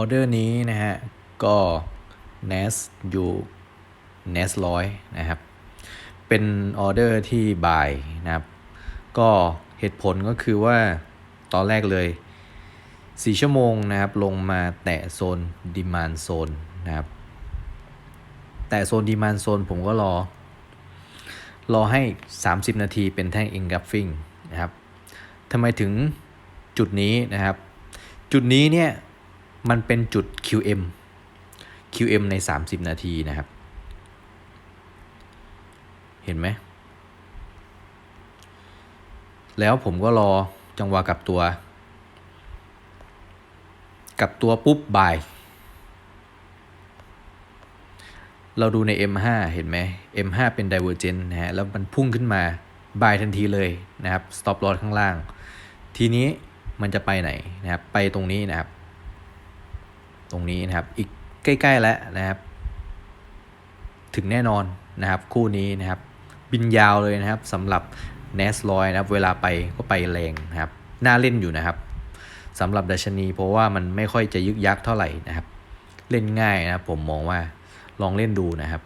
อเดอร์นี้นะฮะ ก็ NAS อยู่ NAS ร้อยนะครับ เป็นออเดอร์ที่บายนะครับ ก็เหตุผลก็คือว่าตอนแรกเลย 4 ชั่วโมงนะครับ ลงมาแตะโซน demand zone นะครับ แต่โซน demand zone ผมก็รอ รอให้ 30 นาทีเป็นแท่ง engulfing นะครับทำไมถึงจุดนี้นะครับ จุดนี้เนี่ย มันเป็นจุด QM QM ใน 30 นาทีนะครับ เห็นไหม แล้วผมก็รอจังหวะกับตัว กับตัวปุ๊บบ่าย เราดูใน M5 เห็นไหม M5 เป็น divergent นะฮะ แล้วมันพุ่งขึ้นมาบายทันทีเลยนะครับ stop loss ข้างล่าง ทีนี้มันจะไปไหนนะครับ ไปตรงนี้นะครับ ตรงนี้นะครับ อีกใกล้ๆแล้วนะครับ ถึงแน่นอนนะครับคู่นี้นะครับ บินยาวเลยนะครับสำหรับ n a s ลอยนะครับ เวลาไปก็ไปแรงนะครับ น่าเล่นอยู่นะครับสำหรับดัชนี เพราะว่ามันไม่ค่อยจะยึกยักเท่าไหร่นะครับ เล่นง่ายนะครับ ผมมองว่าลองเล่นดูนะครับ